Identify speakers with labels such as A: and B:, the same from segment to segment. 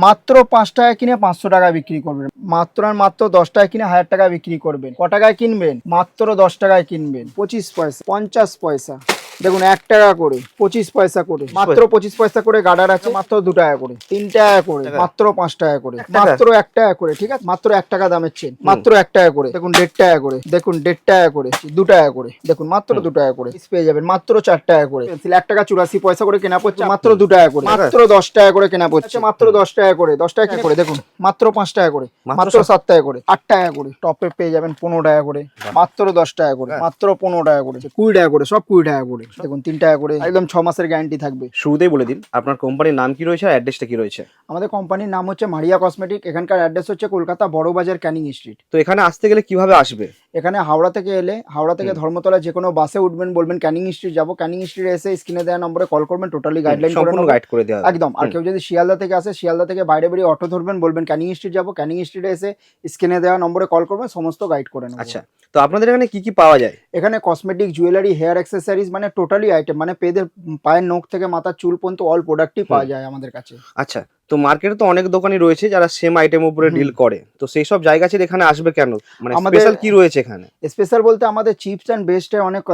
A: মাত্র পাঁচ টাকা কিনে পাঁচশো টাকা বিক্রি করবেন মাত্র আর মাত্র দশ টাকা কিনে হাজার টাকা বিক্রি করবেন ক টাকায় কিনবেন মাত্র দশ টাকায় কিনবেন পঁচিশ পয়সা পঞ্চাশ পয়সা দেখুন এক টাকা করে পঁচিশ পয়সা করে মাত্র পঁচিশ পয়সা করে গার্ডার আছে মাত্র দু টাকা করে তিন টাকা করে মাত্র পাঁচ টাকা করে মাত্র এক টাকা করে ঠিক আছে মাত্র এক টাকা দামের চেন মাত্র এক টাকা করে দেখুন দেড় টাকা করে দেখুন দেড় টাকা করে দু টাকা করে দেখুন মাত্র দু টাকা করে পেয়ে যাবেন মাত্র চার টাকা করে এক টাকা চুরাশি পয়সা করে কেনা পড়ছে মাত্র দু টাকা করে মাত্র দশ টাকা করে কেনা পড়ছে মাত্র দশ টাকা করে দশ টাকা করে দেখুন মাত্র পাঁচ টাকা করে
B: মাত্র
A: সাত টাকা করে আট টাকা করে টপে পেয়ে যাবেন পনেরো টাকা করে মাত্র দশ টাকা করে মাত্র পনেরো টাকা করে কুড়ি টাকা করে সব কুড়ি টাকা করে দেখুন তিন টাকা করে একদম ছ মাসের গ্যারান্টি থাকবে
B: শুরুতেই বলে দিন আপনার কোম্পানির নাম কি রয়েছে অ্যাড্রেসটা কি রয়েছে
A: আমাদের কোম্পানির নাম হচ্ছে মারিয়া কসমেটিক এখানকার অ্যাড্রেস হচ্ছে কলকাতা বড়বাজার ক্যানিং স্ট্রিট
B: তো এখানে আসতে গেলে কীভাবে আসবে
A: এখানে হাওড়া থেকে এলে হাওড়া থেকে ধর্মতলা যে কোনো বাসে উঠবেন বলবেন ক্যানিং স্ট্রিট যাব ক্যানিং স্ট্রিট এসে স্ক্রিনে দেওয়া নম্বরে কল করবেন টোটালি গাইডলাইন
B: গাইড করে দেওয়া
A: একদম আর কেউ যদি শিয়ালদা থেকে আসে শিয়ালদা থেকে বাইরে বেরিয়ে অটো ধরবেন বলবেন ক্যানিং স্ট্রিট যাব ক্যানিং স্ট্রিটে এসে স্ক্রিনে দেওয়া নম্বরে কল করবেন সমস্ত গাইড করে নেব।
B: আচ্ছা তো আপনাদের এখানে কি কি পাওয়া যায়?
A: এখানে কসমেটিক জুয়েলারি হেয়ার অ্যাক্সেসরিজ মানে টোটালি আইটেম মানে পেদের পায়ের নখ থেকে মাথার চুল পর্যন্ত অল প্রোডাক্টই পাওয়া যায় আমাদের কাছে।
B: আচ্ছা তো মার্কেটে তো অনেক দোকানই রয়েছে যারা সেম আইটেম উপরে। ডিল করে। তো সেই সব জায়গা ছেড়ে এখানে আসবে কেন? মানে স্পেশাল কি রয়েছে এখানে?
A: স্পেশাল বলতে আমাদের চিপস অ্যান্ড বেস্টে অনেক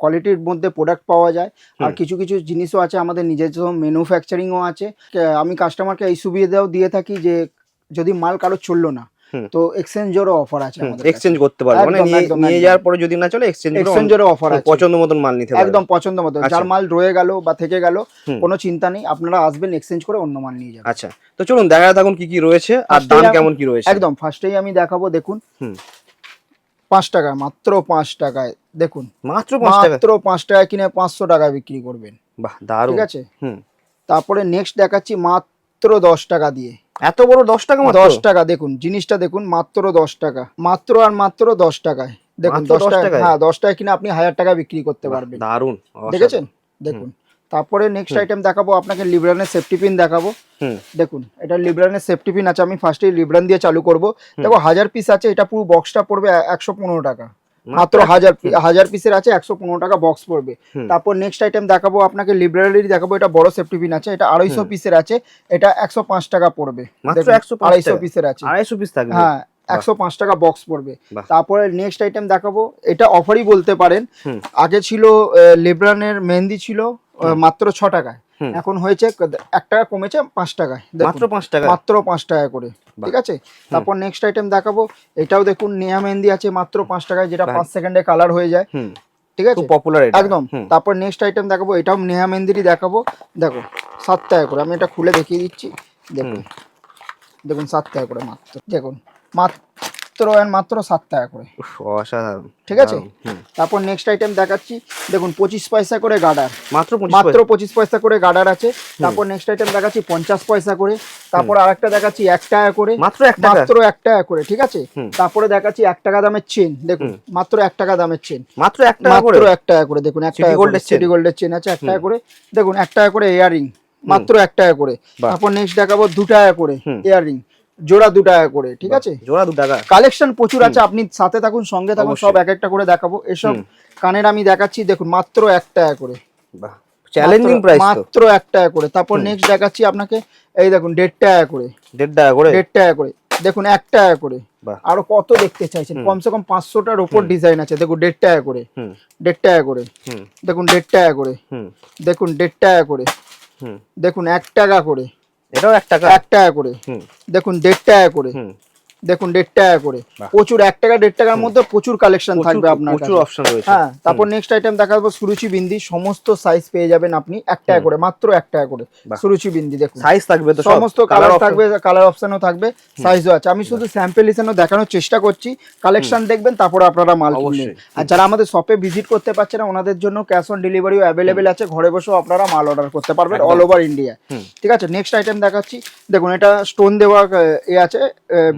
A: কোয়ালিটির মধ্যে প্রোডাক্ট পাওয়া যায়। আর কিছু কিছু জিনিসও আছে আমাদের নিজস্ব ম্যানুফ্যাকচারিংও আছে। আমি কাস্টমারকে এই সুবিধাও দিয়ে থাকি যে যদি মাল কারও চলল না। তো এক্সচেঞ্জেরও অফার আছে আমাদের
B: এক্সচেঞ্জ করতে পারবে। মানে
A: একদম,
B: নিয়ে যাওয়ার পরে যদি না চলে এক্সচেঞ্জ
A: এক্সচেঞ্জেরও অফার আছে।
B: পছন্দ মতন মাল নিতে পারবে।
A: একদম পছন্দ মতো
B: আচ্ছা।
A: যার মাল রয়ে গেল বা থেকে গেল কোনো চিন্তা নেই। আপনারা আসবেন এক্সচেঞ্জ করে অন্য মাল নিয়ে যাবেন।
B: আচ্ছা। তো চলুন দেখা থাকুন কি কি রয়েছে আর দাম কেমন কি রয়েছে?
A: একদম ফার্স্টেই আমি দেখাবো দেখুন। পাঁচ টাকায় মাত্র পাঁচ টাকায় দেখুন।
B: মাত্র
A: মাত্র পাঁচ টাকায় কিনে পাঁচশো টাকা বিক্রি করবেন।
B: বাহ দারুণ।
A: ঠিক আছে?
B: হুম।
A: তারপরে নেক্সট দেখাচ্ছি মাত্র দশ টাকা দিয়ে।
B: এত বড় দশ টাকা
A: দশ টাকা দেখুন জিনিসটা দেখুন মাত্র দশ টাকা। মাত্র আর মাত্র দশ টাকায়। দেখুন দশ টাকা? হ্যাঁ দশ টাকা কিনে আপনি হাজার টাকা বিক্রি করতে পারবেন।
B: অসাধারণ।
A: দেখেছেন? দেখুন। তারপরে নেক্সট আইটেম দেখাবো আপনাকে লিব্রানের সেফটি পিন দেখাবো। দেখুন এটা লিব্রানের সেফটি পিন আছে আমি ফার্স্টে লিব্রান দিয়ে চালু করব। দেখো হাজার পিস আছে এটা পুরো বক্সটা পড়বে একশো পনেরো টাকা। মাত্র হাজার হাজার পিসের আছে একশো পনেরো টাকা বক্স পড়বে। তারপর নেক্সট আইটেম দেখাবো আপনাকে লিব্রারি দেখাবো এটা বড় সেফটি পিন আছে এটা আড়াইশো পিসের আছে এটা একশো পাঁচ টাকা পড়বে।
B: মাত্র
A: দেখুন,
B: 105
A: আড়াইশো পিসের আছে।
B: আড়াইশো পিস থাকবে?
A: হ্যাঁ একশো পাঁচ টাকা বক্স পড়বে। তারপরে নেক্সট আইটেম দেখাবো এটা অফারই বলতে পারেন। আগে ছিল লেব্রানের মেহেন্দি ছিল মাত্র ছ টাকায়। এখন হয়েছে এক টাকা কমেছে পাঁচ টাকায়।
B: মাত্র পাঁচ টাকা
A: মাত্র পাঁচ টাকা করে ঠিক আছে? তারপর নেক্সট আইটেম দেখাবো এটাও দেখুন নেহা মেহেন্দি আছে মাত্র পাঁচ টাকায় যেটা পাঁচ সেকেন্ডে কালার হয়ে যায় ঠিক আছে?
B: পপুলার
A: একদম। তারপর নেক্সট আইটেম দেখাবো এটাও নেহা মেহেন্দিরই দেখাবো। দেখো সাত টাকা করে আমি এটা খুলে দেখিয়ে দিচ্ছি। দেখুন দেখুন সাত টাকা করে মাত্র দেখুন মাত্র and মাত্র সাত টাকা করে।
B: অসাধারণ।
A: ঠিক আছে? তারপর নেক্সট আইটেম দেখাচ্ছি। দেখুন পঁচিশ পয়সা করে গার্ডার
B: মাত্র
A: মাত্র পঁচিশ পয়সা করে গার্ডার আছে। তারপর নেক্সট আইটেম দেখাচ্ছি পঞ্চাশ পয়সা করে। তারপর আরেকটা দেখাচ্ছি এক টাকা করে।
B: মাত্র
A: মাত্র এক টাকা করে ঠিক আছে? তারপরে দেখাচ্ছি এক টাকা দামের চেন দেখুন মাত্র এক টাকা দামের চেন
B: মাত্র এক টাকা করে?
A: মাত্র এক টাকা করে দেখুন এক টাকা সিটি গোল্ডের চেন আছে এক টাকা করে। দেখুন এক টাকা করে ইয়ারিং মাত্র এক টাকা করে। তারপর নেক্সট দেখাবো দু টাকা করে। ইয়ারিং জোড়া দু টাকা করে ঠিক আছে
B: জোড়া দু টাকা
A: কালেকশন প্রচুর আছে আপনি সাথে থাকুন সঙ্গে থাকুন সব এক একটা করে দেখাবো এসব কানের আমি দেখাচ্ছি দেখুন মাত্র এক টাকা করে
B: বাহ চ্যালেঞ্জিং প্রাইস
A: মাত্র এক টাকা করে তারপর নেক্সট দেখাচ্ছি আপনাকে এই দেখুন দেড় টাকা করে
B: দেড় টাকা করে
A: দেড় টাকা করে দেখুন এক টাকা করে আরও কত দেখতে চাইছেন কমসে কম পাঁচশোটার ওপর ডিজাইন আছে দেখুন দেড় টাকা করে দেড় টাকা করে
B: হুম
A: দেখুন দেড় টাকা করে দেখুন দেড় টাকা করে
B: হুম
A: দেখুন এক টাকা করে
B: এটাও এক টাকা।
A: এক টাকা করে।
B: হুম।
A: দেখুন দেড় টাকা করে।
B: হুম।
A: দেখুন দেড় টাকা করে। প্রচুর এক টাকা দেড় টাকার মধ্যে প্রচুর কালেকশন থাকবে আপনার
B: প্রচুর অপশন রয়েছে।
A: হ্যাঁ তারপর নেক্সট আইটেম দেখাবো সুরুচি বিন্দি। সমস্ত সাইজ পেয়ে যাবেন আপনি এক টাকা করে মাত্র এক টাকা করে। সুরুচি বিন্দি দেখুন।
B: সাইজ থাকবে তো
A: সমস্ত কালার থাকবে কালার অপশনও থাকবে সাইজও আছে। আমি শুধু স্যাম্পল হিসেবে দেখানোর চেষ্টা করছি। কালেকশন দেখবেন তারপর আপনারা মাল কিনবেন। আর যারা আমাদের শপে ভিজিট করতে পারছে না ওনাদের জন্য ক্যাশ অন ডেলিভারিও অ্যাভেলেবেল আছে। ঘরে বসেও আপনারা মাল অর্ডার করতে পারবেন অল ওভার ইন্ডিয়া ঠিক আছে নেক্সট আইটেম দেখাচ্ছি। দেখুন এটা স্টোন দেওয়া এ আছে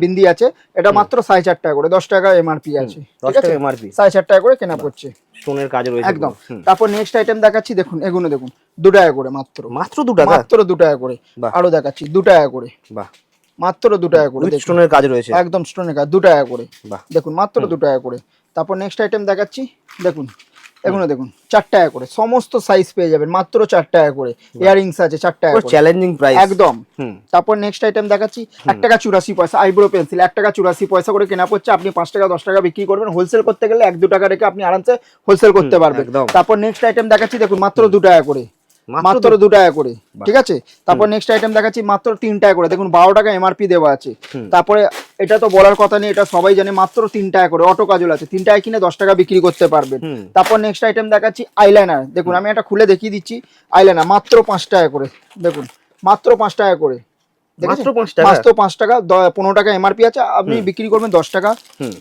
A: বিন্দি আছে এটা মাত্র সাড়ে চার টাকা করে দশ টাকা এমআরপি আছে ঠিক আছে?
B: এমআরপি
A: সাড়ে চার টাকা করে কেনা পড়ছে।
B: স্টোনের কাজ রয়েছে
A: একদম। তারপর নেক্সট আইটেম দেখাচ্ছি দেখুন এগুলো দেখুন দু টাকা করে মাত্র।
B: মাত্র দু টাকা?
A: মাত্র দু টাকা করে। আরও দেখাচ্ছি দু টাকা করে।
B: বাহ।
A: মাত্র দু টাকা করে
B: স্টোনের কাজ রয়েছে।
A: একদম স্টোনের কাজ দু টাকা করে।
B: বাহ।
A: দেখুন মাত্র দু টাকা করে। তারপর নেক্সট আইটেম দেখাচ্ছি দেখুন এগুলো দেখুন চার টাকা করে সমস্ত সাইজ পেয়ে যাবেন মাত্র চার টাকা করে ইয়ারিংস আছে চার টাকা করে।
B: চ্যালেঞ্জিং প্রাইস
A: একদম। তারপর নেক্সট আইটেম দেখাচ্ছি এক টাকা চুরাশি পয়সা আইব্রো পেন্সিল এক টাকা চুরাশি পয়সা করে কেনা পড়ছে আপনি পাঁচ টাকা দশ টাকা বিক্রি করবেন হোলসেল করতে গেলে এক দু টাকা রেখে আপনি আরামসে হোলসেল করতে পারবেন। তারপর নেক্সট আইটেম দেখাচ্ছি দেখুন মাত্র দু টাকা করে।
B: মাত্র
A: দু টাকা করে ঠিক আছে? তারপর নেক্সট আইটেম দেখাচ্ছি মাত্র তিন টাকা করে দেখুন বারো টাকা এমআরপি দেওয়া আছে। তারপরে এটা তো বলার কথা নেই এটা সবাই জানে মাত্র তিন টাকা করে অটো কাজল আছে তিন টাকা কিনে দশ টাকা বিক্রি করতে পারবেন। তারপর নেক্সট আইটেম দেখাচ্ছি আইলাইনার দেখুন আমি এটা খুলে দেখিয়ে দিচ্ছি আইলাইনার মাত্র পাঁচ টাকা করে দেখুন মাত্র পাঁচ টাকা করে?
B: মাত্র পাঁচ টাকা?
A: মাত্র পাঁচ টাকা দ- পনেরো টাকা এমআরপি আছে আপনি বিক্রি করবেন দশ টাকা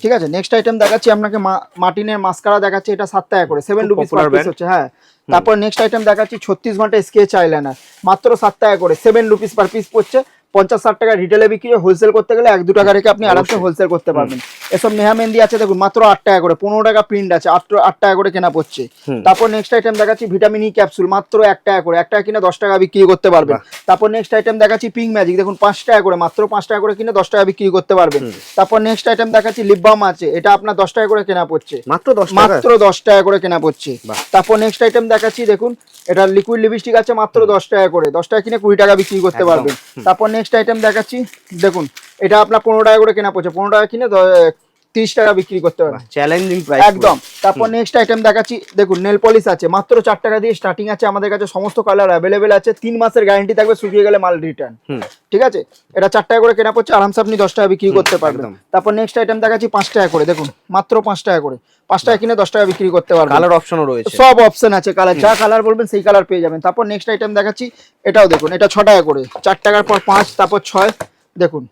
A: ঠিক আছে? নেক্সট আইটেম দেখাচ্ছি আপনাকে মা- মার্টিনের মাস্কারা দেখাচ্ছি এটা সাত টাকা করে সেভেন রুপিস। হচ্ছে হ্যাঁ। তারপর নেক্সট আইটেম দেখাচ্ছি, ছত্রিশ ঘণ্টা স্কেচ আইলাইনার মাত্র সাত টাকা করে সেভেন রুপিস পার পিস পড়ছে। পঞ্চাশ ষাট টাকা রিটেলে বিক্রি হোলসেল করতে গেলে এক দু টাকা রেখে আপনি আরামসে হোলসেল করতে পারবেন। এসব নেহা মেহেন্দি আছে দেখুন মাত্র আট টাকা করে পনেরো টাকা প্রিন্ট আছে আট আট টাকা করে কেনা পড়ছে। তারপর নেক্সট আইটেম দেখাচ্ছি ভিটামিন ই ক্যাপসুল মাত্র এক টাকা করে এক টাকা কিনে দশ টাকা বিক্রি করতে পারবেন। তারপর নেক্সট আইটেম দেখাচ্ছি পিঙ্ক ম্যাজিক দেখুন পাঁচ টাকা করে মাত্র পাঁচ টাকা করে কিনে দশ টাকা বিক্রি করতে পারবেন। তারপর নেক্সট আইটেম দেখাচ্ছি লিপ বাম আছে এটা আপনার দশ টাকা করে কেনা পড়ছে।
B: মাত্র দশ
A: মাত্র দশ টাকা করে কেনা পড়ছে। তারপর নেক্সট আইটেম দেখাচ্ছি দেখুন এটা লিকুইড লিপস্টিক আছে মাত্র দশ টাকা করে দশ টাকা কিনে কুড়ি টাকা বিক্রি করতে পারবেন। তারপর নেক্সট আইটেম দেখাচ্ছি। দেখুন এটা আপনার পনেরো টাকা করে কেনা পড়ছে। পনেরো টাকা কিনে তিরিশ টাকা বিক্রি করতে পারবেন
B: চ্যালেঞ্জিং প্রাইস
A: একদম। তারপর নেক্সট আইটেম দেখাচ্ছি দেখুন নেল পলিশ আছে মাত্র চার টাকা দিয়ে স্টার্টিং আছে আমাদের কাছে সমস্ত কালার অ্যাভেলেবেল আছে তিন মাসের গ্যারান্টি থাকবে শুকিয়ে গেলে মাল রিটার্ন ঠিক আছে? এটা চার টাকা করে কেনা পড়ছে আরামসে আপনি দশ টাকা বিক্রি করতে পারবেন। তারপর নেক্সট আইটেম দেখাচ্ছি পাঁচ টাকা করে দেখুন মাত্র পাঁচ টাকা করে। পাঁচ টাকা কিনে দশ টাকা বিক্রি করতে পারবেন।
B: কালার অপশনও রয়েছে।
A: সব অপশন আছে কালার যা কালার বলবেন সেই কালার পেয়ে যাবেন। তারপর নেক্সট আইটেম দেখাচ্ছি এটাও দেখুন এটা ছ টাকা করে চার টাকার পর পাঁচ তারপর ছয় দেখুন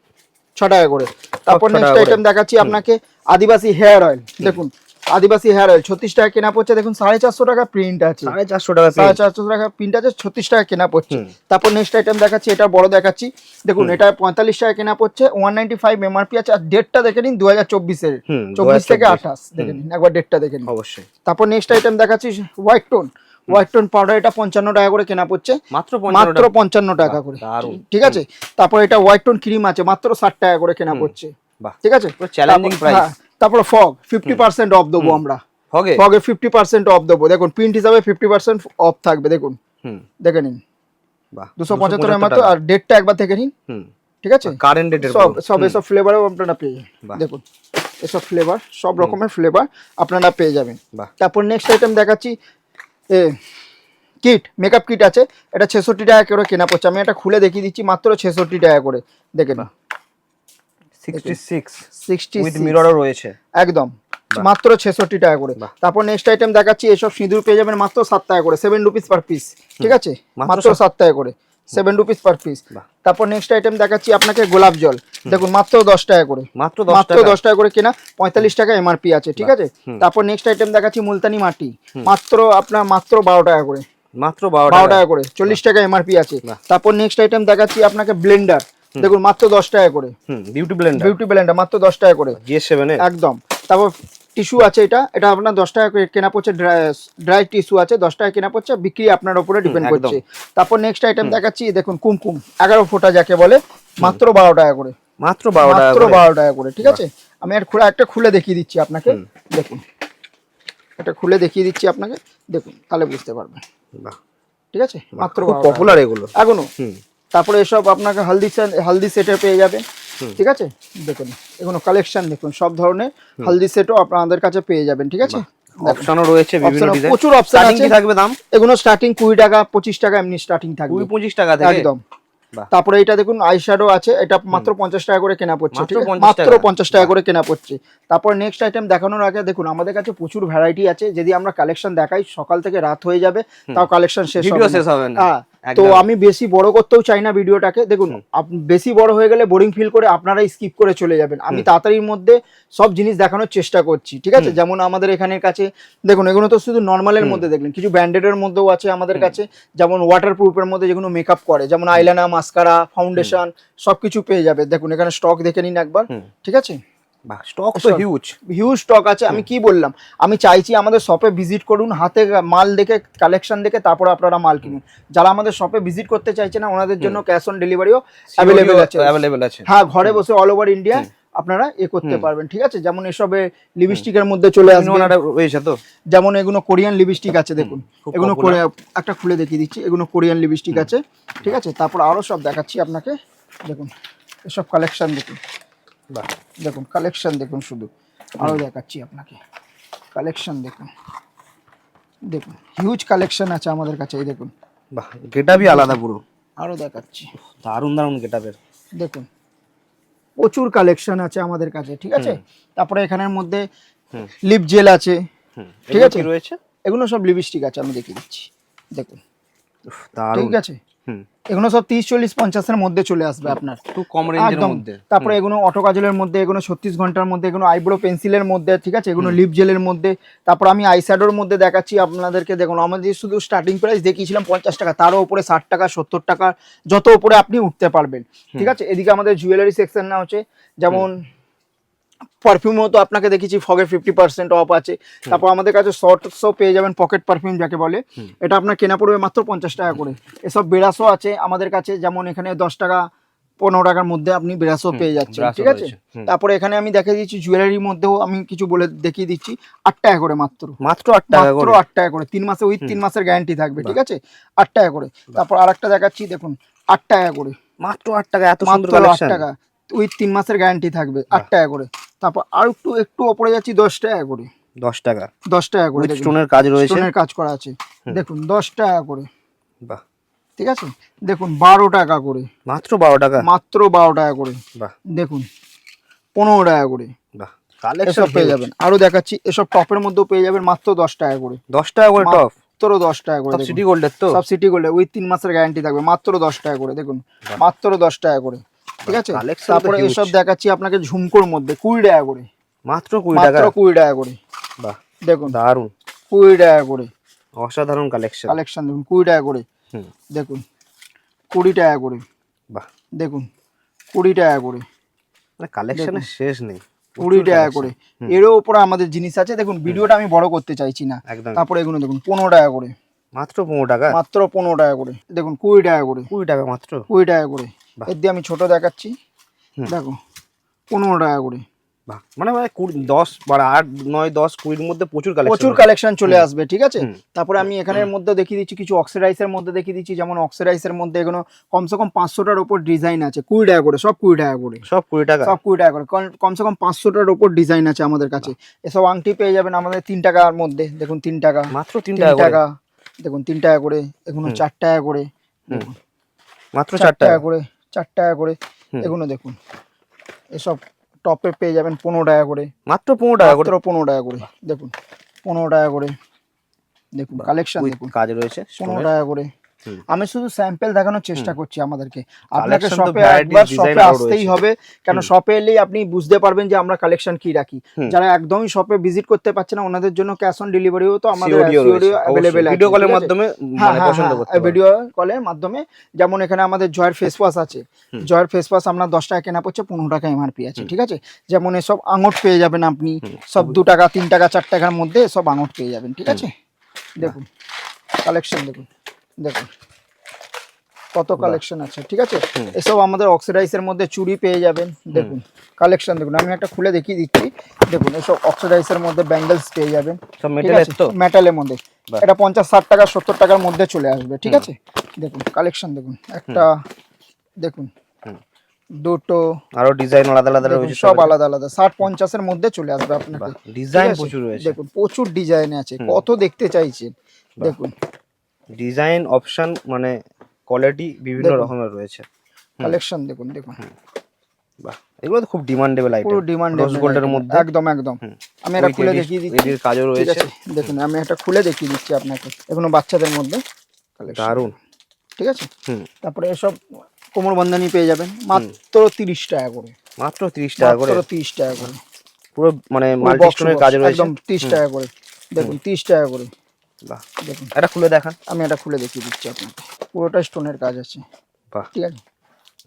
A: ছ টাকা করে। তারপর নেক্সট আইটেম দেখাচ্ছি আপনাকে আদিবাসী হেয়ার অয়েল দেখুন আদিবাসী হেয়ার অয়েল ছত্রিশ টাকা কেনা পড়ছে। দেখুন সাড়ে চারশো টাকা প্রিন্ট আছে।
B: সাড়ে চারশো টাকা
A: সাড়ে চারশো টাকা প্রিন্ট আছে ছত্রিশ টাকা কেনা পড়ছে। তারপর নেক্সট আইটেম দেখাচ্ছি এটা বড় দেখাচ্ছি। দেখুন এটা পঁয়তাল্লিশ টাকা কেনা পড়ছে ওয়ান নাইনটি ফাইভ এমআরপি আছে আর ডেটটা দেখে নিন দু হাজার চব্বিশের চব্বিশ থেকে আঠাশ দেখে নিন একবার ডেটটা দেখে নিন।
B: অবশ্যই।
A: তারপর নেক্সট আইটেম দেখাচ্ছি white tone white tone powder এটা পঞ্চান্ন টাকা করে কেনা পড়ছে।
B: মাত্র
A: মাত্র পঞ্চান্ন টাকা করে। ঠিক আছে? তারপর এটা হোয়াইট টোন ক্রিম আছে মাত্র ষাট টাকা করে কেনা পড়ছে। ঠিক আছে? তারপর- ফগ ফিফটি পার্সেন্ট অফ দেবো আমরা। ফগে ফিফটি পার্সেন্ট অফ দেবো। দেখুন প্রিন্ট হিসাবে ফিফটি পার্সেন্ট অফ থাকবে দেখুন। দেখে নিন।
B: বাহ
A: দুশো পঁচাত্তর এর মতো আর ডেটটা একবার দেখে নিন। ঠিক আছে?
B: কারেন্ট ডেটের
A: সব সব এসব ফ্লেভারও আপনারা পেয়ে যাবেন। দেখুন এসব ফ্লেভার সব রকমের ফ্লেভার আপনারা পেয়ে যাবেন।
B: বাহ।
A: তারপর নেক্সট আইটেম দেখাচ্ছি এ কিট মেকআপ কিট আছে। এটা ছেষট্টি টাকা করে কেনা পড়ছে। আমি এটা খুলে দেখিয়ে দিচ্ছি মাত্র ছেষট্টি টাকা করে।
B: দেখে না রয়েছে।
A: একদম। মাত্র ছেষট্টি টাকা করে। তারপর নেক্সট আইটেম দেখাচ্ছি এসব সিঁদুর পেয়ে যাবেন মাত্র সাত টাকা করে। সেভেন রুপিস পার পিস ঠিক আছে?
B: মাত্র
A: সাত টাকা করে। সেভেন রুপিস পার পিস তারপর নেক্সট আইটেম দেখাচ্ছি আপনাকে গোলাপ জল। দেখুন মাত্র দশ টাকা করে।
B: মাত্র
A: মাত্র
B: টাকা।
A: দশ টাকা করে কেনা? পঁয়তাল্লিশ টাকা এমআরপি আছে ঠিক আছে? তারপর নেক্সট আইটেম দেখাচ্ছি মুলতানি মাটি। মাত্র আপনার মাত্র বারো টাকা করে।
B: মাত্র বারো টাকা।
A: করে চল্লিশ টাকা এমআরপি আছে। তারপর নেক্সট আইটেম দেখাচ্ছি আপনাকে ব্লেন্ডার দেখুন মাত্র দশ টাকা করে।
B: বিউটি ব্লেন্ডার
A: বিউটি ব্লেন্ডার মাত্র দশ টাকা করে।
B: জিএস সেভেন
A: একদম। তারপর টিস্যু আছে এটা। এটা আপনার দশ টাকা কেনা পড়ছে ড্রাই টিস্যু আছে দশ টাকা কেনা পড়ছে বিক্রি আপনার উপরে ডিপেন্ড। করছে। তারপর নেক্সট আইটেম দেখাচ্ছি দেখুন কুমকুম এগারো ফোঁটা যাকে বলে মাত্র বারো টাকা করে।
B: মাত্র বারো
A: মাত্র বারো টাকা করে ঠিক আছে? আমি আর খুলে একটা খুলে দেখিয়ে দিচ্ছি আপনাকে। দেখুন। এটা খুলে দেখিয়ে দিচ্ছি আপনাকে। দেখুন তাহলে বুঝতে পারবেন।
B: বাহ,
A: ঠিক আছে? মাত্র
B: খুব
A: 12 টাকা।
B: পপুলার এগুলো। এখনও?
A: তারপরে এসব আপনাকে হালদি হালদি সেটে পেয়ে যাবেন ঠিক আছে? দেখুন এগুলো কালেকশন দেখুন সব ধরনের হালদি সেটও আপনাদের কাছে পেয়ে যাবেন ঠিক আছে?
B: অপশনও রয়েছে বিভিন্ন ডিজাইন
A: প্রচুর option আছে।
B: থাকবে দাম?
A: এগুলো স্টার্টিং কুড়ি টাকা এমনি স্টার্টিং থাকবে।
B: টাকা থেকে?
A: একদম। তারপরে এটা দেখুন আইশ্যাডো আছে এটা মাত্র পঞ্চাশ টাকা করে কেনা পড়ছে
B: মাত্র
A: ঠিক আছে মাত্র পঞ্চাশ টাকা করে কেনা পড়ছে। তারপর নেক্সট আইটেম দেখানোর আগে দেখুন আমাদের কাছে প্রচুর ভ্যারাইটি আছে যদি আমরা কালেকশন দেখাই সকাল থেকে রাত হয়ে যাবে তাও কালেকশন শেষ হবে।
B: শেষ হবে না।
A: হ্যাঁ তো আমি বেশি বড় করতেও চাই না ভিডিওটাকে। দেখুন বেশি বড় হয়ে গেলে বোরিং ফিল করে আপনারা স্কিপ করে চলে যাবেন। আমি তাড়াতাড়ির মধ্যে সব জিনিস দেখানোর চেষ্টা করছি ঠিক আছে? যেমন আমাদের এখানের কাছে দেখুন এগুলো তো শুধু নর্মালের মধ্যে দেখলেন। কিছু ব্র্যান্ডেডের মধ্যেও আছে আমাদের কাছে। যেমন ওয়াটার প্রুফের মধ্যে যেগুলো মেকআপ করে যেমন আইলানা মাস্কারা ফাউন্ডেশন সবকিছু পেয়ে যাবে। দেখুন এখানে স্টক দেখে নিন একবার ঠিক আছে?
B: স্টক তো। হিউজ
A: হিউজ স্টক আছে আমি কি বললাম? আমি চাইছি আমাদের শপে ভিজিট করুন হাতে মাল দেখে কালেকশন দেখে তারপর আপনারা মাল কিনুন। যারা আমাদের শপে ভিজিট করতে চাইছে না ওনাদের জন্য ক্যাশ অন ডেলিভারিও অ্যাভেলেবেল আছে।
B: অ্যাভেলেবেল আছে।
A: হ্যাঁ ঘরে বসে অল ওভার ইন্ডিয়া আপনারা এ করতে পারবেন ঠিক আছে? যেমন এসবে লিপস্টিকের মধ্যে চলে আসবে।
B: মিনোনাটা রয়েছে তো?
A: যেমন এগুলো কোরিয়ান লিপস্টিক আছে দেখুন। এগুলো করে একটা খুলে দেখিয়ে দিচ্ছি এগুলো কোরিয়ান লিপস্টিক আছে ঠিক আছে? তারপর আরও সব দেখাচ্ছি আপনাকে দেখুন এসব কালেকশন দেখুন।
B: বাহ
A: দেখুন কালেকশন দেখুন শুধু। আরও দেখাচ্ছি আপনাকে। কালেকশন দেখুন। দেখুন হিউজ কালেকশন আছে আমাদের কাছে এই দেখুন।
B: বাহ গেটাবই আলাদা পুরো।
A: আরও দেখাচ্ছি।
B: দারুণ দারুণ গেটাবের
A: দেখুন প্রচুর কালেকশন আছে আমাদের কাছে ঠিক আছে? তারপরে এখানের মধ্যে লিপ জেল আছে ঠিক আছে।
B: রয়েছে?
A: এগুলো সব লিপস্টিক আছে আমি দেখিয়ে দিচ্ছি। দেখুন। ঠিক আছে? এগুলো সব তিরিশ চল্লিশ পঞ্চাশের মধ্যে চলে আসবে আপনার।
B: কম রেঞ্জের মধ্যে।
A: তারপরে এগুলো অটো কাজলের মধ্যে এগুলো ছত্রিশ ঘণ্টার মধ্যে এগুলো আইব্রো পেন্সিলের মধ্যে ঠিক আছে? এগুলো লিপ জেলের মধ্যে। তারপর আমি আইশ্যাডোর মধ্যে দেখাচ্ছি আপনাদেরকে। দেখুন আমাদের শুধু স্টার্টিং প্রাইস দেখিয়েছিলাম পঞ্চাশ টাকা তারও উপরে ষাট টাকা সত্তর টাকা যত উপরে আপনি উঠতে পারবেন। ঠিক আছে? এদিকে আমাদের জুয়েলারি সেকশন না হচ্ছে যেমন পারফিউমও তো আপনাকে দেখেছি ফগে ফিফটি পার্সেন্ট অফ আছে। তারপর আমাদের কাছে শর্টসও পেয়ে যাবেন পকেট পারফিউম যাকে বলে। এটা আপনার কেনা পড়বে মাত্র পঞ্চাশ টাকা করে। এসব বেরাসও আছে আমাদের কাছে যেমন এখানে দশ টাকা পনেরো টাকার মধ্যে আপনি বেরাসও পেয়ে যাচ্ছেন ঠিক আছে? তারপরে এখানে আমি দেখিয়ে দিচ্ছি জুয়েলারির মধ্যেও আমি কিছু বলে দেখিয়ে দিচ্ছি আট টাকা করে মাত্র।
B: মাত্র আট টাকা
A: মাত্র
B: করে?
A: আট টাকা করে তিন মাসে উইথ তিন মাসের গ্যারান্টি থাকবে ঠিক আছে? আট টাকা করে। তারপর আর একটা দেখাচ্ছি দেখুন আট টাকা করে।
B: মাত্র আট টাকা এত
A: মাত্র আট টাকা উইথ তিন মাসের গ্যারান্টি থাকবে আট টাকা করে। তারপর আর একটু একটু ওপরে যাচ্ছি দশ টাকা করে।
B: দশ টাকা।
A: দশ টাকা করে
B: স্টোনের কাজ রয়েছে?
A: স্টোনের কাজ করা আছে। দেখুন দশ টাকা করে।
B: বাহ।
A: ঠিক আছে? দেখুন বারো টাকা করে।
B: মাত্র বারো টাকা?
A: মাত্র বারো টাকা করে।
B: বাহ।
A: দেখুন পনেরো টাকা করে।
B: বাহ। কালেকশন
A: পেয়ে যাবেন। আরও দেখাচ্ছি এসব টপের মধ্যেও পেয়ে যাবেন মাত্র দশ টাকা করে।
B: দশ টাকা করে টপ?
A: মাত্র দশ টাকা করে
B: সিটি গোল্ডের তো?
A: সব সিটি গোল্ডে উইথ তিন মাসের গ্যারান্টি থাকবে। মাত্র দশ টাকা করে দেখুন। মাত্র দশ টাকা করে। ঠিক আছে তারপরে এসব দেখাচ্ছি আপনাকে ঝুমকোর মধ্যে কুড়ি টাকা করে
B: মাত্র কুড়ি টাকা
A: মাত্র কুড়ি টাকা করে
B: বাহ
A: দেখুন
B: দারুণ
A: কুড়ি টাকা করে
B: অসাধারণ কালেকশন
A: কালেকশন দেখুন কুড়ি টাকা করে দেখুন কুড়ি টাকা করে
B: বাহ
A: দেখুন কুড়ি টাকা করে
B: মানে কালেকশনের শেষ নেই
A: কুড়ি টাকা করে এরও উপরে আমাদের জিনিস আছে দেখুন ভিডিওটা আমি বড় করতে চাইছি না তারপরে এগুলো দেখুন পনেরো টাকা করে
B: মাত্র পনেরো টাকা
A: মাত্র পনেরো টাকা করে দেখুন কুড়ি টাকা করে
B: কুড়ি টাকা মাত্র
A: কুড়ি টাকা করে। এর দিয়ে আমি ছোট দেখাচ্ছি। দেখো পনেরো টাকা করে।
B: বাহ। মানে মানে কুড়ি দশ বা আট নয় দশ কুড়ির মধ্যে প্রচুর
A: প্রচুর কালেকশন চলে আসবে ঠিক আছে? তারপরে আমি এখানের মধ্যে দেখিয়ে দিচ্ছি কিছু অক্সিডাইসের মধ্যে দেখিয়ে দিচ্ছি যেমন অক্সিডাইসের মধ্যে এগুলো কমসে কম পাঁচশোটার ওপর ডিজাইন আছে কুড়ি টাকা করে সব কুড়ি টাকা করে।
B: সব কুড়ি টাকা।
A: সব কুড়ি টাকা করে কম- কমসে কম পাঁচশোটার ওপর ডিজাইন আছে আমাদের কাছে। এসব আংটি পেয়ে যাবেন আমাদের তিন টাকার মধ্যে দেখুন তিন টাকা।
B: মাত্র তিন টাকা
A: দেখুন তিন টাকা করে এগুলো চার টাকা করে
B: মাত্র
A: চার
B: টাকা
A: করে। চার টাকা করে। এগুলো দেখুন। এসব টপে পেয়ে যাবেন পনেরো টাকা করে।
B: মাত্র পনেরো টাকা করে?
A: পনেরো টাকা করে। দেখুন পনেরো টাকা করে। দেখুন কালেকশন দেখুন।
B: কাজ রয়েছে
A: পনেরো টাকা করে। আমি শুধু স্যাম্পল দেখানোর চেষ্টা করছি আমাদেরকে। আপনাকে শপে একবার শপে আসতেই হবে কেন শপে এলেই আপনি বুঝতে পারবেন যে আমরা কালেকশন কি রাখি। যারা একদমই শপে ভিজিট করতে পারছে না ওনাদের জন্য ক্যাশ অন ডেলিভারিও তো আমাদের অ্যাভেলেবেল
B: ভিডিও কলের মাধ্যমে
A: হ্যাঁ
B: মানে
A: হ্যাঁ
B: পছন্দ করতে
A: ভিডিও কলের মাধ্যমে যেমন এখানে আমাদের জয়ের ফেস ওয়াশ আছে। জয়ের ফেস ওয়াশ আপনার দশ টাকা কেনা পড়ছে পনেরো টাকা এমআরপি আছে ঠিক আছে? যেমন এসব আঙট পেয়ে যাবেন আপনি সব দু টাকা তিন টাকা চার টাকার মধ্যে সব আঙট পেয়ে যাবেন ঠিক আছে? দেখুন কালেকশন দেখুন। দেখুন। কত কালেকশন আছে ঠিক আছে? এসব আমাদের অক্সিডাইসের মধ্যে চুড়ি পেয়ে যাবেন দেখুন। কালেকশন দেখুন আমি একটা খুলে দেখিয়ে দিচ্ছি। দেখুন এসব অক্সিডাইসের মধ্যে ব্যাঙ্গেলস পেয়ে যাবেন
B: মেটালের
A: মধ্যে। এটা পঞ্চাশ ষাট টাকা সত্তর টাকার মধ্যে চলে আসবে ঠিক আছে? দেখুন কালেকশন দেখুন। একটা দেখুন। দুটো
B: আরও ডিজাইন আলাদা আলাদা রয়েছে
A: সব আলাদা আলাদা। ষাট পঞ্চাশের মধ্যে চলে আসবে আপনাকে
B: ডিজাইন প্রচুর রয়েছে।
A: দেখুন প্রচুর ডিজাইন আছে কত দেখতে চাইছেন দেখুন।
B: ডিজাইন অপশন মানে কোয়ালিটি বিভিন্ন রকমের রয়েছে।
A: কালেকশন দেখুন দেখুন।
B: বাহ এগুলো তো খুব ডিমান্ডেবল আইটেম
A: পুরো ডিমান্ড
B: রোজ গোল্ডের মধ্যে।
A: একদম একদম। আমি এটা খুলে দেখিয়ে দিচ্ছি।
B: এডির কাজও রয়েছে।
A: দেখুন আমি একটা খুলে দেখিয়ে দিচ্ছি আপনাকে। এগুলো বাচ্চাদের মধ্যে
B: দারুণ
A: ঠিক আছে?
B: হুম।
A: তারপরে এসব কোমর বন্ধানি পেয়ে যাবেন। মাত্র তিরিশ টাকা করে।
B: মাত্র তিরিশ টাকা করে?
A: মাত্র তিরিশ টাকা করে।
B: পুরো মানে মাল্টি স্টোনের কাজ রয়েছে?
A: একদম তিরিশ টাকা করে। দেখুন তিরিশ টাকা করে।
B: বাহ
A: দেখুন।
B: এটা খুলে দেখান।
A: আমি এটা খুলে দেখিয়ে দিচ্ছি আপনাকে। পুরোটা স্টোনের কাজ আছে।
B: বাহ।
A: ঠিক আছে?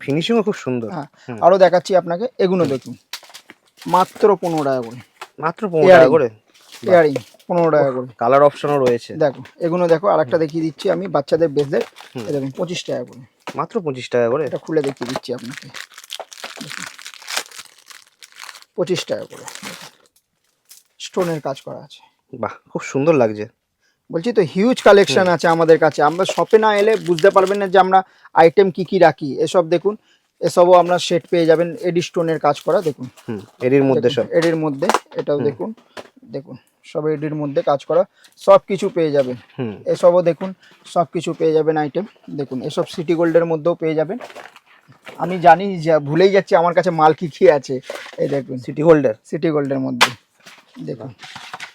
B: ফিনিশিংও খুব সুন্দর।
A: হ্যাঁ আরও দেখাচ্ছি আপনাকে। এগুলো দেখুন। মাত্র পনেরো টাকা করে।
B: মাত্র পনেরো টাকা করে?
A: ইয়ারিং পনেরো টাকা করে।
B: কালার অপশনও রয়েছে।
A: দেখো এগুলো দেখো আরেকটা দেখিয়ে দিচ্ছি আমি বাচ্চাদের বেসলেট দেখুন পঁচিশ টাকা করে।
B: মাত্র পঁচিশ টাকা করে?
A: এটা খুলে দেখিয়ে দিচ্ছি আপনাকে। পঁচিশ টাকা করে। স্টোনের কাজ করা আছে।
B: বাহ খুব সুন্দর লাগছে।
A: বলছি তো হিউজ কালেকশন আছে আমাদের কাছে। আমরা শপে না এলে বুঝতে পারবেন না যে আমরা আইটেম কি কি রাখি। এসব দেখুন এসবও আপনার সেট পেয়ে যাবেন এডি স্টোনের কাজ করা দেখুন।
B: এরির মধ্যে সব।
A: এডির মধ্যে এটাও দেখুন দেখুন সব এডির মধ্যে কাজ করা সব কিছু পেয়ে যাবেন। এসবও দেখুন সব কিছু পেয়ে যাবেন আইটেম দেখুন এসব সিটি গোল্ডের মধ্যেও পেয়ে যাবেন। আমি জানি যে ভুলেই যাচ্ছি আমার কাছে মাল কি কি আছে। এই দেখুন
B: সিটি গোল্ডের
A: সিটি গোল্ডের মধ্যে দেখুন।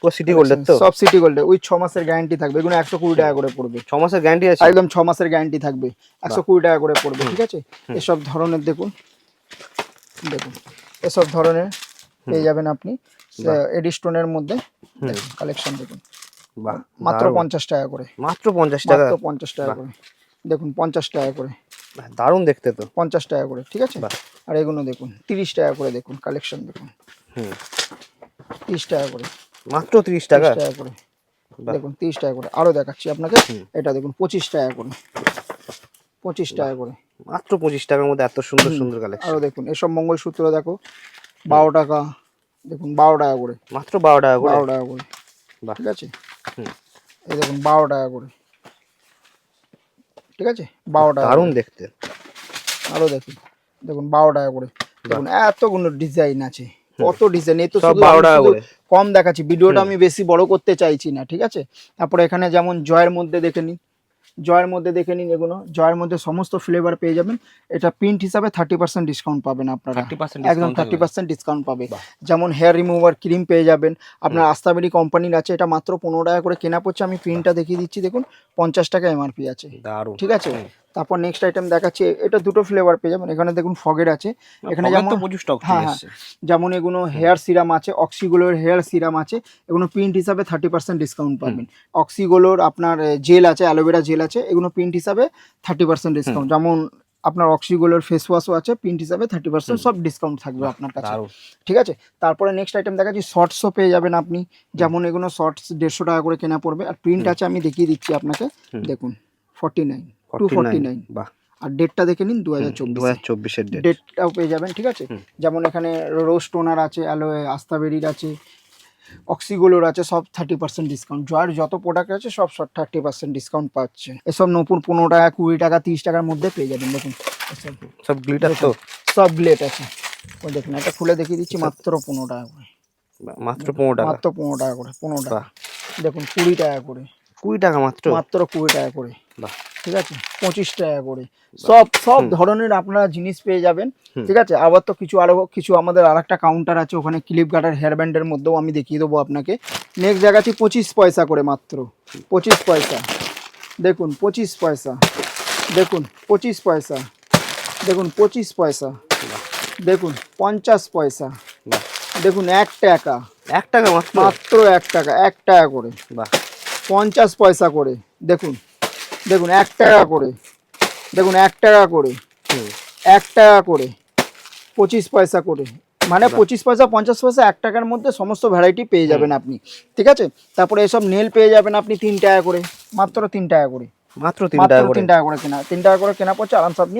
B: পুরো সিটি গোল্ডের তো?
A: সব সিটি গোল্ডের ওই ছ মাসের গ্যারান্টি থাকবে। এগুলো একশো কুড়ি টাকা করে পড়বে।
B: ছ মাসের গ্যারান্টি আছে?
A: একদম ছ মাসের গ্যারান্টি থাকবে। একশো কুড়ি টাকা করে পড়বে ঠিক আছে? এসব ধরনের দেখুন। দেখুন এসব ধরনের পেয়ে যাবেন আপনি। এডি স্টোনের মধ্যে কালেকশন দেখুন মাত্র
B: দারুণ।
A: পঞ্চাশ টাকা করে।
B: মাত্র পঞ্চাশ টাকা?
A: মাত্র পঞ্চাশ টাকা করে। দেখুন পঞ্চাশ টাকা করে।
B: দারুণ দেখতে তো।
A: পঞ্চাশ টাকা করে ঠিক আছে? আর এগুলো দেখুন তিরিশ টাকা করে দেখুন কালেকশন দেখুন।
B: হুম।
A: তিরিশ টাকা করে।
B: মাত্র তিরিশ টাকা?
A: 30 টাকা করে। দেখুন তিরিশ টাকা করে। আরও দেখাচ্ছি আপনাকে। এটা দেখুন পঁচিশ টাকা করে। পঁচিশ টাকা করে।
B: মাত্র পঁচিশ টাকার মধ্যে এত সুন্দর সুন্দর কালেকশন
A: আরও দেখুন এসব মঙ্গলসূত্র দেখো বারো টাকা দেখুন বারো টাকা করে।
B: মাত্র বারো টাকা করে?
A: বারো টাকা করে। ঠিক আছে? এই দেখুন বারো টাকা করে। ঠিক আছে? বারো টাকা
B: দারুণ দেখতে।
A: আরও দেখুন দেখুন বারো টাকা করে। দেখুন এতগুলো ডিজাইন আছে। কত ডিজাইন এই তো শুধু
B: 12
A: আমি
B: টাকা
A: শুধু
B: করে।
A: কম দেখাচ্ছি। ভিডিওটা আমি বেশি বড় করতে চাইছি না ঠিক আছে? তারপরে এখানে যেমন জয়ের মধ্যে দেখে নিন। জয়ের মধ্যে দেখে নিন এগুলো। জয়ের মধ্যে সমস্ত ফ্লেভার পেয়ে যাবেন। এটা প্রিন্ট হিসাবে থার্টি পার্সেন্ট ডিসকাউন্ট পাবেন আপনারা।
B: 30%
A: একদম থার্টি পার্সেন্ট ডিসকাউন্ট পাবে। যেমন হেয়ার রিমুভার ক্রিম পেয়ে যাবেন। আপনার আস্তাবেরি কোম্পানির আছে। এটা মাত্র পনেরো টাকা করে কেনা পড়ছে। আমি প্রিন্টটা দেখিয়ে দিচ্ছি। দেখুন পঞ্চাশ টাকা এমআরপি আছে। ঠিক আছে? তারপর নেক্সট আইটেম দেখাচ্ছি এটা দুটো ফ্লেভার পেয়ে যাবেন। এখানে দেখুন ফগের আছে। এখানে যেমন হ্যাঁ হ্যাঁ। যেমন এগুলো হেয়ার সিরাম আছে অক্সিগুলোর হেয়ার সিরাম আছে। এগুলো প্রিন্ট হিসাবে থার্টি পার্সেন্ট ডিসকাউন্ট পাবেন। অক্সিগুলোর আপনার জেল আছে অ্যালোভেরা জেল আছে এগুলো প্রিন্ট হিসাবে থার্টি পার্সেন্ট ডিসকাউন্ট যেমন আপনার অক্সিগুলোর ফেস ওয়াশও আছে প্রিন্ট হিসাবে থার্টি পার্সেন্ট সব ডিসকাউন্ট থাকবে আপনার কাছে। ঠিক আছে? তারপরে নেক্সট আইটেম দেখাচ্ছি শর্টসও পেয়ে যাবেন আপনি। যেমন এগুলো শর্টস দেড়শো টাকা করে কেনা পড়বে। আর প্রিন্ট আছে আমি দেখিয়ে দিচ্ছি আপনাকে। দেখুন forty nine two forty nine
B: বাহ।
A: আর ডেটটা দেখে নিন দু হাজার
B: দু
A: চব্বিশ।
B: হাজার চব্বিশের ডেট
A: ডেটটাও পেয়ে যাবেন ঠিক আছে? যেমন এখানে রোজ টোনার আছে অ্যালোয়ে আস্তাবেরির আছে অক্সিগুলোর আছে সব থার্টি পার্সেন্ট ডিসকাউন্ট জয়ের যত প্রোডাক্ট আছে সব সব থার্টি পার্সেন্ট ডিসকাউন্ট পাচ্ছে। এসব নপুর পনেরো টাকা কুড়ি টাকা তিরিশ টাকার মধ্যে পেয়ে যাবেন। দেখুন
B: সব গ্লিটার তো?
A: সব গ্লেট আছে। ওই দেখুন এটা খুলে দেখিয়ে দিচ্ছি মাত্র পনেরো টাকা করে।
B: মাত্র পনেরো টাকা?
A: মাত্র পনেরো টাকা করে পনেরো টাকা। দেখুন কুড়ি টাকা করে।
B: কুড়ি টাকা মাত্র?
A: মাত্র কুড়ি টাকা করে।
B: বাহ।
A: ঠিক আছে? পঁচিশ টাকা করে। সব সব ধরনের আপনারা জিনিস পেয়ে যাবেন ঠিক আছে? আবার তো কিছু আরও কিছু আমাদের আর একটা কাউন্টার আছে ওখানে ক্লিপ গার্ডার হেয়ার ব্যান্ডের মধ্যেও আমি দেখিয়ে দেবো আপনাকে। নেক্সট জায়গাছি পঁচিশ পয়সা করে মাত্র। পঁচিশ পয়সা। দেখুন পঁচিশ পয়সা। দেখুন পঁচিশ পয়সা। দেখুন পঁচিশ পয়সা। দেখুন পঞ্চাশ পয়সা। দেখুন এক টাকা।
B: এক টাকা মাত্র?
A: এক টাকা এক টাকা করে। পঞ্চাশ পয়সা করে। দেখুন দেখুন এক টাকা করে। দেখুন এক টাকা করে। এক টাকা করে পঁচিশ পয়সা করে। মানে পঁচিশ পয়সা পঞ্চাশ পয়সা এক টাকার মধ্যে সমস্ত ভ্যারাইটি পেয়ে যাবেন আপনি। ঠিক আছে? তারপরে এসব নেল পেয়ে যাবেন আপনি তিন টাকা করে। মাত্র তিন টাকা করে।
B: মাত্র তিন টাকা করে
A: তিন টাকা করে কেনা। তিন টাকা করে কেনা পড়ছে আরামসে আপনি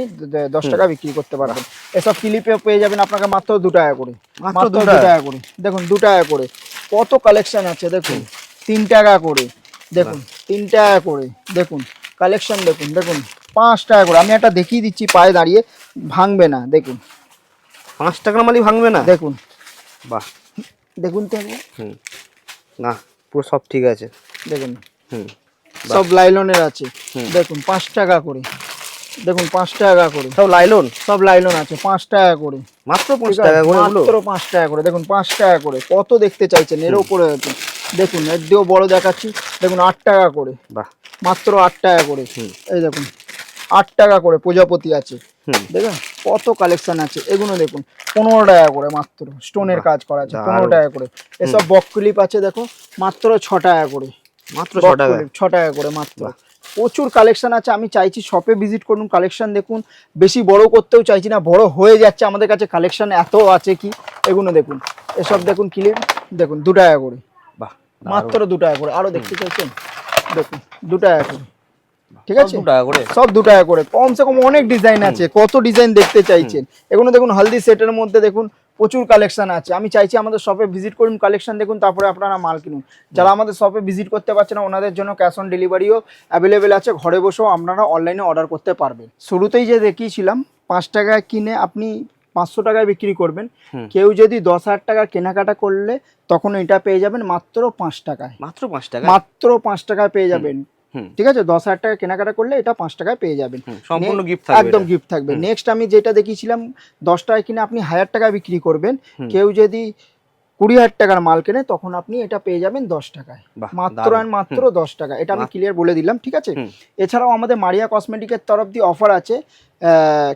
A: দশ টাকা বিক্রি করতে পারবেন। এসব ক্লিপে পেয়ে যাবেন আপনাকে মাত্র দু টাকা করে।
B: মাত্র দু? টাকা।
A: করে। দেখুন দু টাকা করে। কত কালেকশন আছে দেখুন। তিন টাকা করে। দেখুন তিন টাকা করে। দেখুন কালেকশন দেখুন দেখুন পাঁচ টাকা করে। আমি একটা দেখিয়ে দিচ্ছি পায়ে দাঁড়িয়ে ভাঙবে না দেখুন।
B: পাঁচ টাকার মালি ভাঙবে না?
A: দেখুন।
B: বাহ।
A: দেখুন তো
B: হুম। না পুরো সব ঠিক আছে।
A: দেখুন।
B: হুম
A: সব লাইলনের আছে। দেখুন পাঁচ টাকা করে। দেখুন পাঁচ টাকা করে।
B: সব লাইলন?
A: সব লাইলন আছে পাঁচ টাকা করে।
B: মাত্র পাঁচ টাকা করে
A: মাত্র পাঁচ টাকা করে। দেখুন পাঁচ টাকা করে। কত দেখতে চাইছেন এর উপরে আছে। দেখুন এর দিয়েও বড় দেখাচ্ছি। দেখুন আট টাকা করে।
B: বাহ।
A: মাত্র আট টাকা করে। এই দেখুন আট টাকা করে প্রজাপতি আছে। দেখুন কত কালেকশন আছে। এগুলো দেখুন পনেরো টাকা করে মাত্র। স্টোনের কাজ করা আছে পনেরো টাকা করে। এসব বক ক্লিপ আছে দেখো মাত্র ছ টাকা করে।
B: মাত্র ছ টাকা।
A: ছ টাকা করে মাত্র। প্রচুর কালেকশন আছে আমি চাইছি শপে ভিজিট করুন কালেকশন দেখুন। বেশি বড় করতেও চাইছি না বড় হয়ে যাচ্ছে আমাদের কাছে কালেকশন এত আছে কি? এগুলো দেখুন এসব দেখুন ক্লিপ দেখুন দু টাকা করে। মাত্র দু টাকা করে। আরও দেখতে চাইছেন? দেখুন দু টাকা করে। ঠিক আছে?
B: দু টাকা করে?
A: সব দু টাকা করে। কমসে কম অনেক ডিজাইন আছে। কত ডিজাইন দেখতে চাইছেন? এগুলো দেখুন হালদি সেটের মধ্যে দেখুন প্রচুর কালেকশন আছে। আমি চাইছি আমাদের শপে ভিজিট করুন কালেকশন দেখুন তারপরে আপনারা মাল কিনুন। যারা আমাদের শপে ভিজিট করতে পারছে না ওনাদের জন্য ক্যাশ অন ডেলিভারিও অ্যাভেলেবেল আছে। ঘরে বসেও আপনারা অনলাইনে অর্ডার করতে পারবেন। শুরুতেই যে দেখিয়েছিলাম পাঁচ টাকায় কিনে আপনি পাঁচশো টাকায় বিক্রি করবেন। কেউ যদি দশ হাজার টাকার কেনাকাটা করলে তখন এটা পেয়ে যাবেন মাত্র পাঁচ টাকায়।
B: মাত্র পাঁচ টাকা
A: মাত্র পাঁচ টাকায় পেয়ে যাবেন। ঠিক আছে? দশ হাজার টাকা কেনাকাটা করলে এটা পাঁচ টাকায় পেয়ে যাবেন।
B: সম্পূর্ণ গিফট থাকবে
A: একদম গিফট থাকবে। নেক্সট আমি যেটা দেখিয়েছিলাম দশ টাকায় কিনে আপনি হাজার টাকা বিক্রি করবেন। কেউ যদি কুড়ি হাজার টাকার মাল কেনে তখন আপনি এটা পেয়ে যাবেন দশ টাকায়। মাত্র আর মাত্র দশ টাকা এটা আমি ক্লিয়ার বলে দিলাম ঠিক আছে? এছাড়াও আমাদের মারিয়া কসমেটিকের তরফ দিয়ে অফার আছে।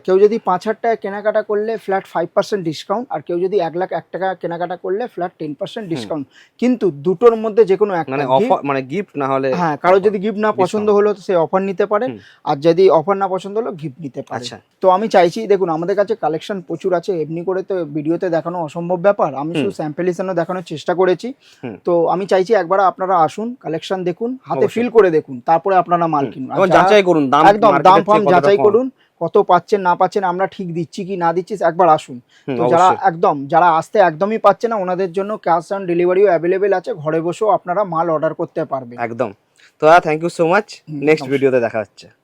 A: কেউ যদি পাঁচ হাজার টাকা কেনাকাটা করলে ফ্ল্যাট ফাইভ পার্সেন্ট ডিসকাউন্ট আর কেউ যদি এক লাখ এক টাকা কেনাকাটা করলে ফ্ল্যাট টেন পার্সেন্ট ডিসকাউন্ট কিন্তু দুটোর মধ্যে যে কোনো একটা
B: মানে অফার মানে গিফট না হলে
A: হ্যাঁ কারও যদি গিফট না পছন্দ হলো সে অফার নিতে
B: পারে
A: আর যদি অফার না পছন্দ হলো গিফট নিতে পারে।
B: আচ্ছা।
A: তো আমি চাইছি দেখুন আমাদের কাছে কালেকশন প্রচুর আছে এমনি করে তো ভিডিওতে দেখানো অসম্ভব ব্যাপার। আমি শুধু স্যাম্পল হিসেবে দেখানোর চেষ্টা করেছি। তো আমি চাইছি একবার আপনারা আসুন কালেকশন দেখুন হাতে ফিল করে দেখুন তারপরে আপনারা মাল কিনুন।
B: যাচাই করুন দাম
A: একদম দাম ফাম যাচাই করুন। কত পাচ্ছেন না পাচ্ছেন আমরা ঠিক দিচ্ছি কি না দিচ্ছি একবার আসুন। তো যারা একদম যারা আসতে একদমই পাচ্ছে না ওনাদের জন্য ক্যাশ অন ডেলিভারিও অ্যাভেলেবেল আছে ঘরে বসেও আপনারা মাল অর্ডার করতে পারবেন।
B: একদম। তো হ্যাঁ thank you so much next. ভিডিওতে দেখা হচ্ছে।